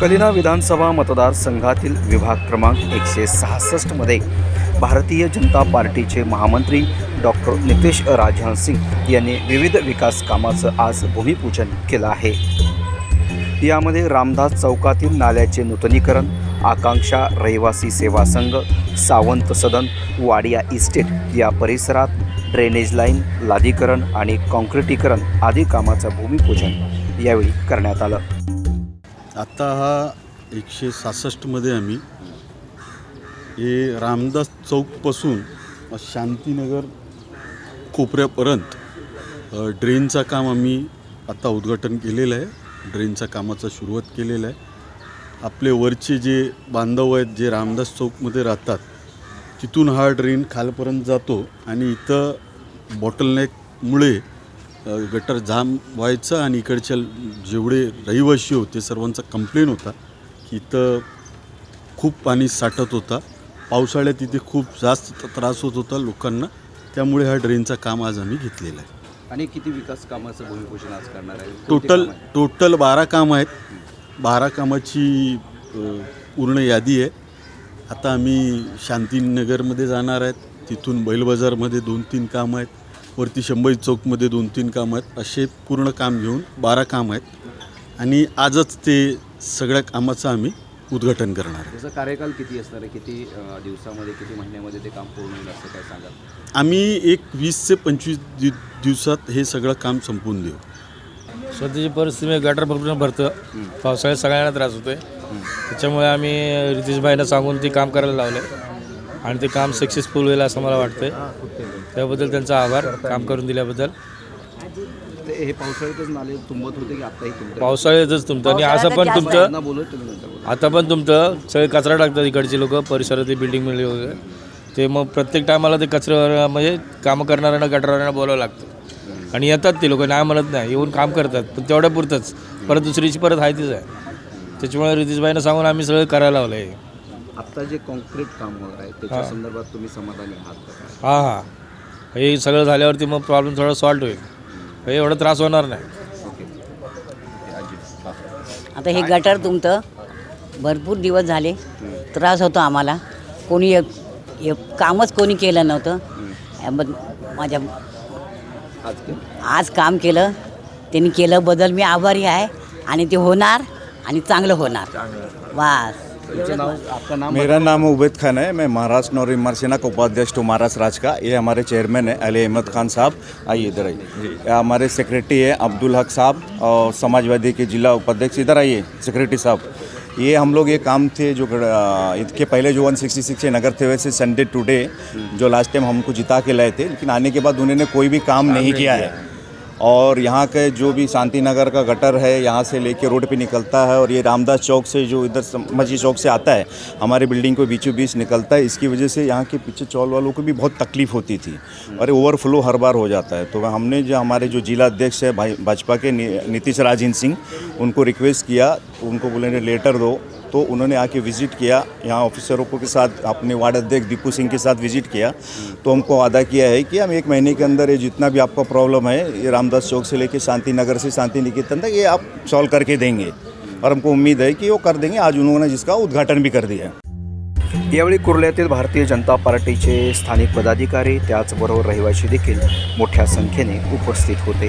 कलिना विधानसभा मतदारसंघातील विभाग क्रमांक एकशे सहासष्टमध्ये भारतीय जनता पार्टीचे महामंत्री डॉक्टर नितेश राजहन सिंग यांनी विविध विकास कामाचं आज भूमिपूजन केलं आहे. यामध्ये रामदास चौकातील नाल्याचे नूतनीकरण आकांक्षा रहिवासी सेवा संघ सावंत सदन वाडिया इस्टेट या परिसरात ड्रेनेज लाईन लादीकरण आणि कॉन्क्रिटीकरण आदी कामाचं भूमिपूजन यावेळी करण्यात आलं. आत्ता हा एकशे सहासष्टमध्ये आम्ही. हे रामदास चौकपासून शांतीनगर कोपऱ्यापर्यंत ड्रेनचा ड्रेनचं काम आम्ही आता उद्घाटन केलेलं आहे. ड्रेनच्या कामाचा सुरुवात केलेलं आहे. आपले वरचे जे बांधव आहेत जे रामदास चौकमध्ये राहतात तिथून हा ड्रेन खालपर्यंत जातो आणि इथं बॉटलनेकमुळे गटर जाम व्हायचं आणि इकडच्या जेवढे रहिवासी होते सर्वांचा कंप्लेन होता की इथं खूप पाणी साठत होता. पावसाळ्यात इथे खूप जास्त त्रास होत होता लोकांना. त्यामुळे हा ड्रेनचं काम आज आम्ही घेतलेलं आहे. आणि किती विकास कामाचं भूमिपूजन आज करणार आहे? टोटल टोटल बारा काम आहेत. बारा कामाची पूर्ण यादी आहे. आता आम्ही शांतीनगरमध्ये जाणार आहेत. तिथून बैलबाजारमध्ये दोन तीन कामं आहेत. वरती शंभई चौकमध्ये दोन तीन कामं आहेत. असे पूर्ण काम घेऊन बारा काम आहेत. आणि आजच ते सगळ्या कामाचं आम्ही उद्घाटन करणार आहे. त्याचा कार्यकाल किती असणार आहे? किती दिवसामध्ये किती महिन्यामध्ये ते काम पूर्ण होईल असं काय सांगाल? आम्ही एक वीस ते पंचवीस दि दिवसात हे सगळं काम संपवून देऊ. सध्याची परिस्थिती गटर भरून भरतं. पावसाळ्यात सगळ्यांना त्रास होतोय. त्याच्यामुळे आम्ही रितेशभाईंना सांगून ते काम करायला लावलं आणि ते काम सक्सेसफुल होईल असं मला वाटतंय. त्याबद्दल त्यांचा आभार काम करून दिल्याबद्दल. हे पावसाळ्यातच नाले तुंबत होते की आताही तुमचं पावसाळ्यातच तुमचं आणि असं पण तुमचं. आता पण तुमचं सगळे कचरा टाकतात इकडचे लोक परिसरातली बिल्डिंग मिळली वगैरे. ते मग प्रत्येक टायमाला ते कचऱ्यावर म्हणजे कामं करणाऱ्यांना गटराऱ्यांना बोलावं लागतं. आणि येतात ते लोक नाही म्हणत नाही येऊन काम करतात पण तेवढ्या पुरतंच परत दुसरीची परत आहे तीच आहे. त्याच्यामुळे रितेशबाईंना सांगून आम्ही सगळं करायला लावलं आहे आता जे कॉन्क्रीट काम होणार आहे त्याच्या संदर्भात तुम्ही समाधानी आहात का? हां हां. हे सगळं झाल्यावरती मग प्रॉब्लेम थोडा सॉल्ट होईल. हे एवढा त्रास होणार नाही. आता हे गटर तुमचं भरपूर दिवस झाले. त्रास होतो आम्हाला. कोणी एक एक कामच कोणी केलं नव्हतं. माझ्या आज काम केलं. त्यांनी केलं बदल. मी आभारी आहे. आणि ते होणार आणि चांगलं होणार. वास तुमचं आपका नाम मेरा नाम उबैद खान है। मैं महाराष्ट्र नौर इमर सेना का उपाध्यक्ष हूँ महाराष्ट्र राज का। ये हमारे चेयरमैन है अली अहमद खान साहब। आइए इधर आइए। ये हमारे सेक्रेटरी है अब्दुल हक साहब और समाजवादी के जिला उपाध्यक्ष। इधर आइए सेक्रेटरी साहब। ये हम लोग ये काम थे जो इसके पहले जो 166 के नगर थे वैसे संडे टुडे जो लास्ट टाइम हमको जिता के लाए थे लेकिन आने के बाद उन्होंने कोई भी काम नहीं किया है। और यहाँ के जो भी शांति नगर का गटर है, यहाँ से लेके रोड पे निकलता है और ये रामदास चौक से जो इधर मस्जिद चौक से आता है, हमारे बिल्डिंग को बीचों बीच निकलता है। इसकी वजह से यहाँ के पीछे चौल वालों को भी बहुत तकलीफ़ होती थी और ओवरफ्लो हर बार हो जाता है। तो हमने जो हमारे जो जिला अध्यक्ष है भाई, भाजपा के नीतीश राजन सिंह, उनको रिक्वेस्ट किया, उनको बोले, लेटर दो। तो उन्होंने आके विज़िट किया। यहाँ ऑफिसरों को के साथ अपने वार्ड अध्यक्ष दीपू सिंह के साथ विज़िट किया। तो हमको वादा किया है कि हम एक महीने के अंदर ये जितना भी आपका प्रॉब्लम है ये रामदास चौक से लेके शांति नगर से शांति निकेतन तक ये आप सॉल्व करके देंगे। और हमको उम्मीद है कि वो कर देंगे। आज उन्होंने जिसका उद्घाटन भी कर दिया है। यावेळी कुर्ल्यातील भारतीय जनता पार्टीचे स्थानिक पदाधिकारी त्याचबरोबर रहिवासी देखील मोठ्या संख्येने उपस्थित होते.